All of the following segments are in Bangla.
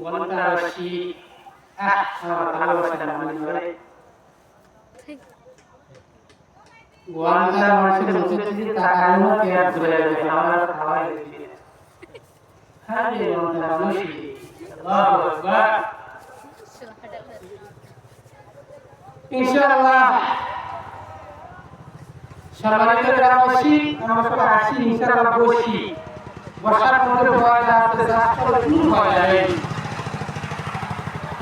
আমার ভালোবাসা মনে ধরে গোয়ালদার মানুষের মুখে যদি তাকানো পেয়ার ধরে যাবে আমার খাওয়াই হ্যাঁ রে গোয়ালদার মানুষই আল্লাহু আকবার ইনশাআল্লাহ। সম্মানিত গ্রামবাসী, আমরা সবাই আসি ইনশাআল্লাহ বসি। বসার মধ্যে ভয় আসতে রাস্তা শুরু হয়ে যাবে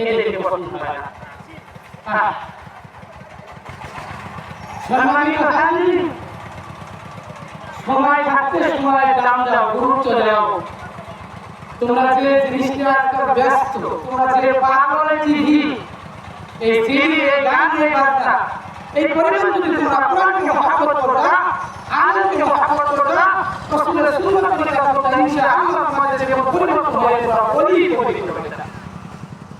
এদেরকে পছন্দ হয়। না সম্মানিত সময় থাকতে সময় দাম দাও গুরুত্ব দাও। তোমরা যে জিনিসটা ব্যস্ত তোমরা যে পাগলের টিভি এই টিভি এই গান এই বার্তা এই পরিমাণ যদি তোমরা কোরআনকে মহাব্বত করবা আনন্দকে মহাব্বত করবা রসুলের সুন্নতকে করবা ইনশাআল্লাহ তোমাদের জীবন পরিবর্তন পরিবর্তন হবে না করে তোমরা পাগল শাশ্বতীর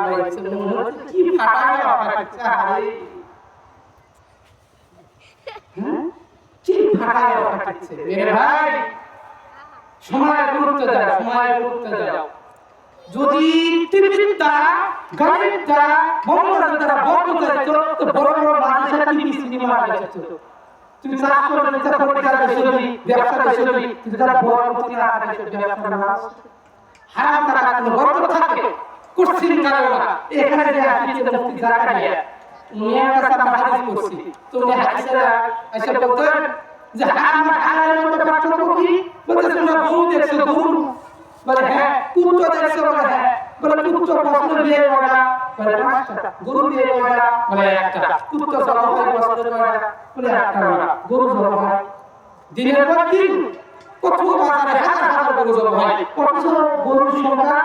ভক্তা মনে হচ্ছে কি ফাটায় ফাটাচ্ছে হারে কি ফাটায় ফাটাচ্ছে মেরে ভাই সময় গুরুত্ব দাও সময় গুরুত্ব দাও যদি টিভির দ্বারা গাড়ির দ্বারা মঙ্গলের দ্বারা বন্ধ তো বড় বড় মানুষের টিভি সিনেমা যাইতো তুমি চাষ করে নিতে পরীক্ষার বেশি হবি ব্যবসা বেশি হবি তুমি যারা বড় প্রতি ব্যবসা হারাম টাকা কোনো থাকে কুরসিন কারণা এখানে যে আপনি যে মুক্তি জায়গা নিয়ে কাছে আমরা হাদিস করছি তো হাদিসের এসে বলতেন যে হারাম আর হালালের মধ্যে পার্থক্য বলতে তোমরা গরু দেখছ গরু বলে হ্যাঁ কুত্তো দেখছ বলে হ্যাঁ বলে কুত্তো বছর বিয়ে করা বলে পাঁচটা গরু বিয়ে করা বলে একটা কুত্তো জন্ম হয় করা বলে একটা গরু হয়। দিনের পর দিন কত বাজারে হাজার হাজার গরু জন্ম হয়। অথচ গরুর সংখ্যা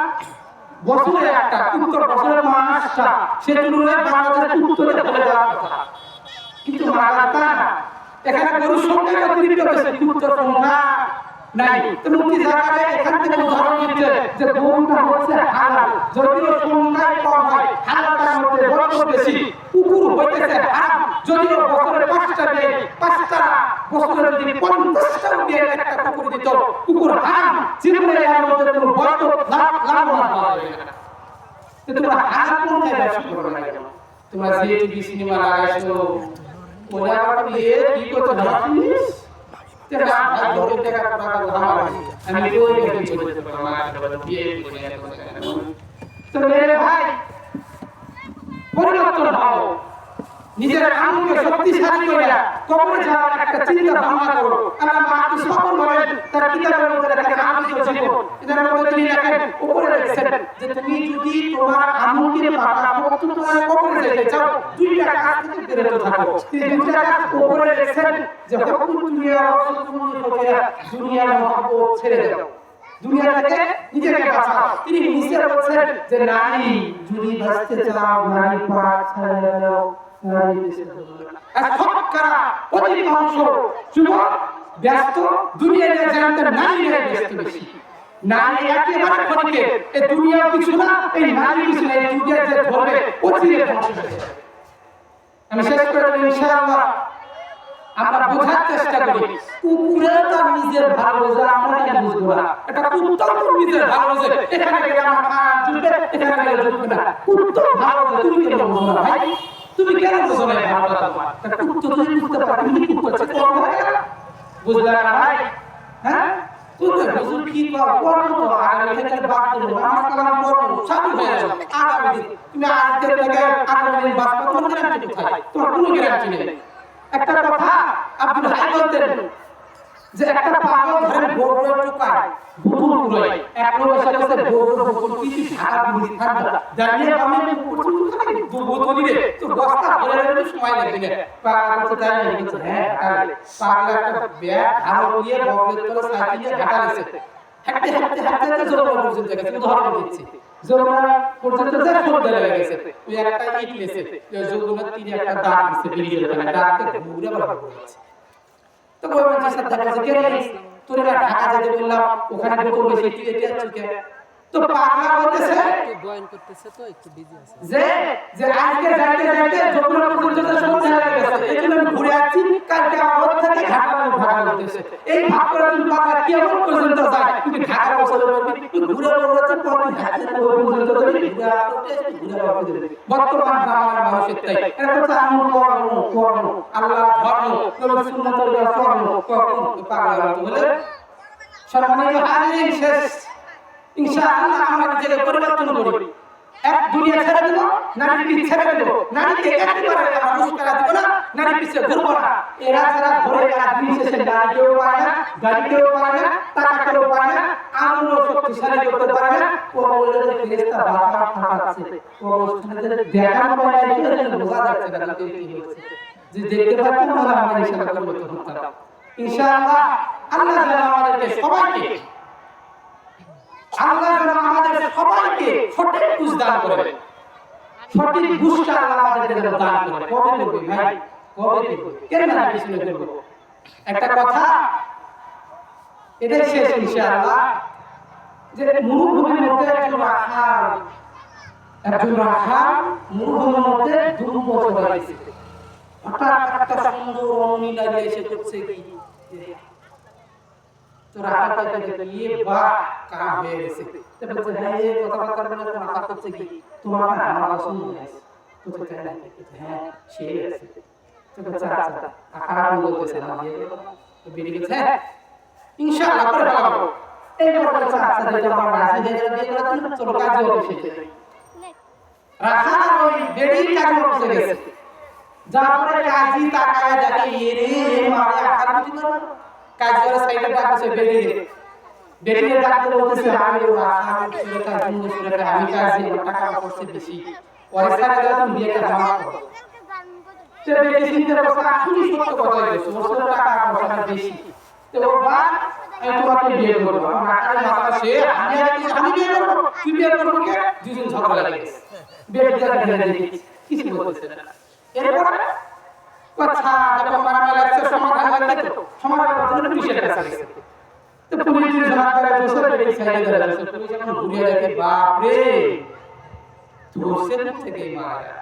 বছরে একটা কুত্তর বছরে পাঁচটা সে তুলনায় বাংলাদেশে কুত্তরে চলে যাওয়ার কথা। কিন্তু না। এখানে গরুর সংখ্যা অতিরিক্ত বেশি কুত্তর সংখ্যা নাই। তো মুক্তি জায়গায় এখান থেকে উদাহরণ দিচ্ছে যে গরুটা হচ্ছে হালাল। যদিও সংখ্যায় কম হয়, হালালটার মধ্যে বরকত বেশি। কুকুর হইতেছে হারাম, যদিও বছরে পাঁচটা দিয়ে, পাঁচটা বছরে যদি পঞ্চাশটা দিয়ে একটা কুকুর দিত, কুকুর হারাম জীবনে এর মধ্যে কোনো বরকত লাভ লাভবান না তো তোমরা হারাম কোনটায় ব্যবসা করবে না তোমরা যে টিভি সিনেমা লাগাইছো ওরা আবার বিয়ে কি করতে ভাবছিস আমি তো মেরে ভাই পরিবর্তন হও নিজের আঙ্গকে শক্তিশালী করে কবরে যাওয়ার একটা চিন্তা ভাবনা করো। আল্লাহ মাকে সফল করেন তার কিতাবের মধ্যে দেখেন আনন্দ জীবন। এদের মধ্যে তিনি লেখেন উপরে লিখছেন যে তুমি যদি তোমার আঙ্গকে পাতা ভক্ত তোমার কবরে যেতে চাও, দুইটা কাজ থেকে বিরত থাকো। তিনি দুইটা কাজ উপরে লিখছেন যে হকুম দুনিয়া রাসূল দুনিয়ার মহব্বত ছেড়ে দাও দুনিয়া থেকে নিজেকে বাঁচাও। তিনি নিচে বলছেন যে নারী যদি বাঁচতে চাও, নারী পাক ছেড়ে দাও শতকরা অধিকাংশ যুবক ব্যস্ত দুনিয়া নিয়ে জানতে দুনিয়া কিছু আমরা বোঝার চেষ্টা করি কুকুরে তার নিজের ভালো বোঝা আমরা কেন বুঝব না এটা কুত্তা নিজের ভালো এখানে গেলে আমার মা জুটবে এখানে গেলে জুটবে না। কুত্তা ভালো তুমি কেন বুঝো না ভাই? তুমি কেন বুঝো না ভালোটা তোমার? তুমি বুঝতে পারো, তুমি কি করছ কর্ম হয়ে গেল। বুঝলে না ভাই? হ্যাঁ? কুত্তা হুজুর কি কর কর্ম তো আগামী থেকে বাদ দেবো। আমার কালাম কর্ম সাধু হয়ে গেল আগামী তুমি আজকে থেকে আগামী দিন বাদ তোমার গ্যারান্টি কোথায় তোমার কোনো গ্যারান্টি নেই। একটা কথা আব্দুল হাই বলতেন যে একটা পাগল ধরেন বড় টোকায় বুতুল কুড়ায়। এক এসে কাছে বড় বড় কিছু ঢাকা বুড়ি ঠান্ডা দাঁড়িয়ে আমি বুতুল কুড়াই দু বোতল দিলে তো বস্তা ভরে রাখতে সময় লাগবে না পাগল তো তাই না কিন্তু হ্যাঁ তাহলে একটা ব্যাগ হাল দিয়ে বগলের করে সাজিয়ে ঢাকা দিয়েছে হাঁটতে হাঁটতে হাঁটতে হাঁটতে জোরমারা পর্যন্ত গেছে উদাহরণ দিচ্ছি জোরমারা পর্যন্ত যে সর্দে লেগে গেছে। ওই একটা ইট লেছে জোরমারা তিনি একটা দাগ দিছে বেরিয়ে ওখানে। দাগতে ঘুরে আবার পড়েছে তো ওই মানুষ সাথে দেখা কে তোর ঢাকা যেতে বললাম, ওখানে বোতল বেশি তুই এটা তো পাগলা বলতেছে একটু বয়ান করতেছে তো একটু বিজি আছে। যে যে আজকে যাইতে যাইতে যমুনা পর্যন্ত তো হয়ে গেছে এই জন্য আমি ঘুরে আসছি কালকে আমার থেকে ঢাকা ঢাকা করতেছে। এই ভাব করে তুমি পাগলা কেমন পর্যন্ত যায়? তুমি ঢাকা বসে পারবি ঘুরে বেড়াতে হাতে ওই পর্যন্ত তুমি ঘুরে আসতে ঘুরে আসতে বর্তমান জামানার মানুষের তাই। এটা হচ্ছে আমল কর্ম কর্ম আল্লাহ ধর্ম নবী সুন্নাতের কর্ম কর্ম পাগলা বলে সম্মানিত হাজিরিন শেষ। ইনশাআল্লাহ আমরা নিজেকে পরিবর্তন করি। এক দুনিয়া ছেড়ে দেব নারী পিছ ছেড়ে দেব। নারীকে একেবারে আমরা মুস্কারা দিব না নারী পিছে ঘুরবো না। এরা যারা ঘুরে এরা দিন শেষে গাড়িকেও পায় না গাড়িকেও পায় না টাকাকেও পায় না আমলও শক্তিশালী করতে পারে না। ও বলে ফেরেস্তা বাবা ফাটাচ্ছে ও বলে দেখানো পায় না এটা বোঝা যাচ্ছে না কি হচ্ছে যে দেখতে পারতেন তাহলে আমরা ইনশাআল্লাহ পরিবর্তন ইনশাআল্লাহ আল্লাহ যেন আমাদেরকে সবাইকে সবাইকে সঠিক বুঝ দান করেন সঠিক আমাদেরকে যেন দান করে। কবে করবে ভাই? কবে করবে কেন না পিছনে করবে? একটা কথা, এটাই শেষ ইনশাআল্লাহ। যে মরুভূমির মধ্যে একজন রাখাল একজন রাখাল মরুভূমির মধ্যে দুর্গ চলে হঠাৎ একটা সুন্দর রমণী নারী এসে করছে কি? তো রাখালটা দেখে ইয়ে বাহ কাম গেছে। তো বলছে এই কথাবার্তা বলে তো মাথা করছে কি? তোমার আমার পছন্দ হয়েছে তো বলছে আছে তো বলছে আকার বলতেছে না বিয়ে তো বেরিয়ে গেছে। ইনশাআল্লাহ করে ফেলাবো এইবার বলছে দেখো আমার রাজি যাবে বিয়ে করার জন্য চলো কাজে তাকায় দেখে এরে মারে আকার কাজ করে সাইডে ডাকছে বেরিয়ে বেরিয়ে ডাকতে বলতেছে আমি আমি কাজ টাকা করছে বেশি। পরে সারা দাও তুমি বিয়েটা জমা করো সে বেশি চিন্তা করছে আসলে সত্য কথা বলছে ওর টাকা পয়সা বেশি। তো বা আমি তোমাকে বিয়ে করব, আমার আকারে মাথা সে, আমি আমি বিয়ে করব? তুই বিয়ে করব কে? দুজন ঝগড়া লাগে বিয়ে দিতে কিছু বলতেছে না। এরপরে কথা যখন মারামারি লাগছে সমাধান লাগছে সমাধান করতে পুলিশের কাছে গেছে তো পুলিশ যদি ধরা করে বসে বেরিয়ে সাইডে ধরে পুলিশ যখন ঘুরে দেখে বাপ রে ধরছে না থেকে মারা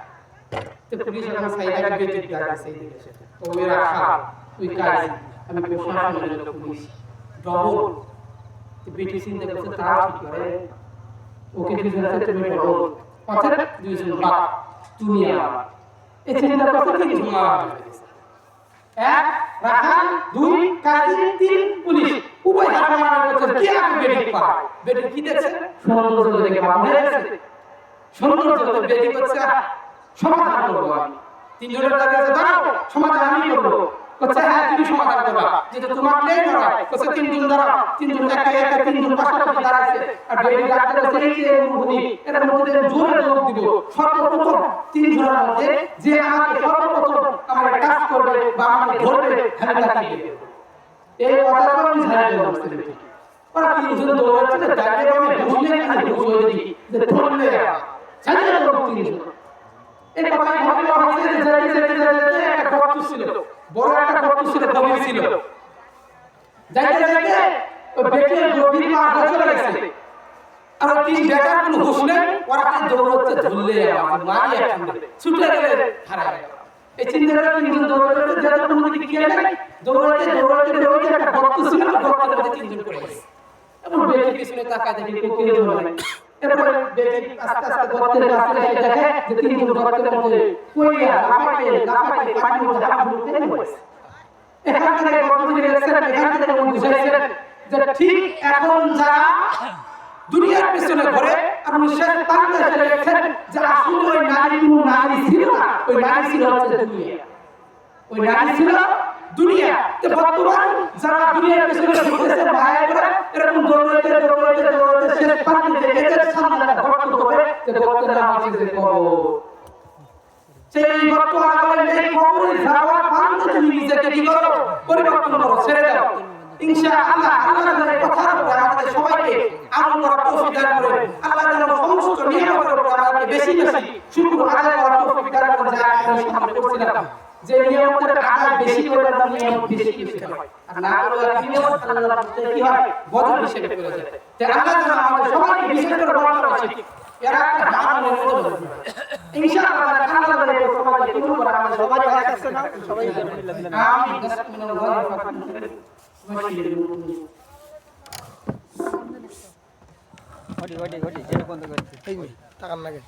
তো পুলিশ যখন সাইডে বেরিয়ে দিয়ে সেই দিকে ও মেরা কাজ আমি প্রশাসনের লোক পুলিশ ডবল বেটি চিন্তা করছে তাও ঠিক করে ওকে কিছু তুমি ডবল অর্থাৎ দুইজন বাপ তুমি আমার এই চিন্তা করতে কি এক, রাখাল, দুই, কাজী, তিন, পুলিশ। উভয় হাতে মারা করছে কি আগে বেটি পায়? বেটি কি দেখছে সৌন্দর্য দেখে বাপ গেছে সৌন্দর্য তো বেটি করছে সমাধান করব আমি। তিনজনের কাছে দাঁড়াও, সমাধান আমি করব। করছে হ্যাঁ তুমি সমাধান করবা। যেটা তোমার নেই নয় করছে তিনজন দাঁড়াও তিনজন একা একা তিনজন পাশাপাশি দাঁড়াইছে। আর বেটি ডাক্তার বলছে এই যে মুহুনি এটার মধ্যে জোরে যোগ দিব, সর্বপ্রথম তিনজনের মধ্যে যে আমাকে সর্বপ্রথম আমার কাজ করবে বা আমাকে ধরবে, আমি তাকে এই কথাটা আমি ঝাড়িয়ে দেবো বুঝতে ওরা তিনজন দৌড়াচ্ছে, যে আমি ঘুষলে খালি ঘুষ দিই যে ধরলে ছাড়িয়ে দেবো তিনজন। এই হয়েছে যে যেতে যেতে যেতে যেতে একটা গর্ত ছিল বড় একটা ছিল গভীর ছিল। যাইতে যাইতে ওই বেটের পা হয়ে চলে গেছে। আর তিন বেটার কোনো হুশ নেই, ওরা খালি দৌড়চ্ছে, ধরলে আমার মারি একসঙ্গে ছুটে গেলে হারায় এই চিন্তা করে তিনজন দৌড়াতে যেতে কোনো দিকে গিয়ে নাই দৌড়াতে দৌড়াতে দৌড়াতে একটা গর্ত ছিল গর্তের মধ্যে তিনজন পড়ে গেছে। এবং বেটি পিছনে তাকায় দেখি কেউ ধরে নাই এরপরে আস্তে আস্তে গর্তের কাছে এসে দেখে যে তিনজন গর্তের মধ্যে পড়িয়া লাফাইতে লাফাইতে পানির মধ্যে হাত ঢুকতে পড়েছে এখান থেকে গর্ত দিয়ে এখান থেকে উনি বুঝাইছিলেন যে ঠিক এখন যারা দুনিয়ার পেছনে ঘরে আর উনি শেষ প্রান্তে এসে লিখছেন যে আসলে ওই নারী কোনো নারী ছিল না ওই নারী ছিল হচ্ছে দুনিয়া। ওই নারী ছিল দুনিয়া। তো বর্তমান যারা দুনিয়ার পেছনে ঘুরতেছে করে এরকম দৌড়াইতে দৌড়াইতে দৌড়াইতে শেষ প্রান্তে যে এদের সামনে একটা হবে যে গর্তের নাম যে সেই গর্ত আগালে এই কবরে যাওয়ার প্রান্তে তুমি নিজেকে কি করো? পরিবর্তন করো, ছেড়ে দাও। আমাদের বেশি করে দাম নিয়ামত বেশি বেশি হয়। আর না করলে নিয়ামত আল্লাহ তাআলা কি হয়? বদল হিসেবে করে যায়। তাই আল্লাহ যেন আমাদের সবাইকে বিশেষ করে বর্তমান আছে এরা একটা আমলের মতো ইনশাআল্লাহ আল্লাহ তাআলা সবাইকে কবুল করে আমাদের সবাইকে কাছে না। সবাই আমিন। নাসআলু মিনাল্লাহি ওয়া ওটি ওটি ওটি যেটা বন্ধ করছে। টাকার লাগে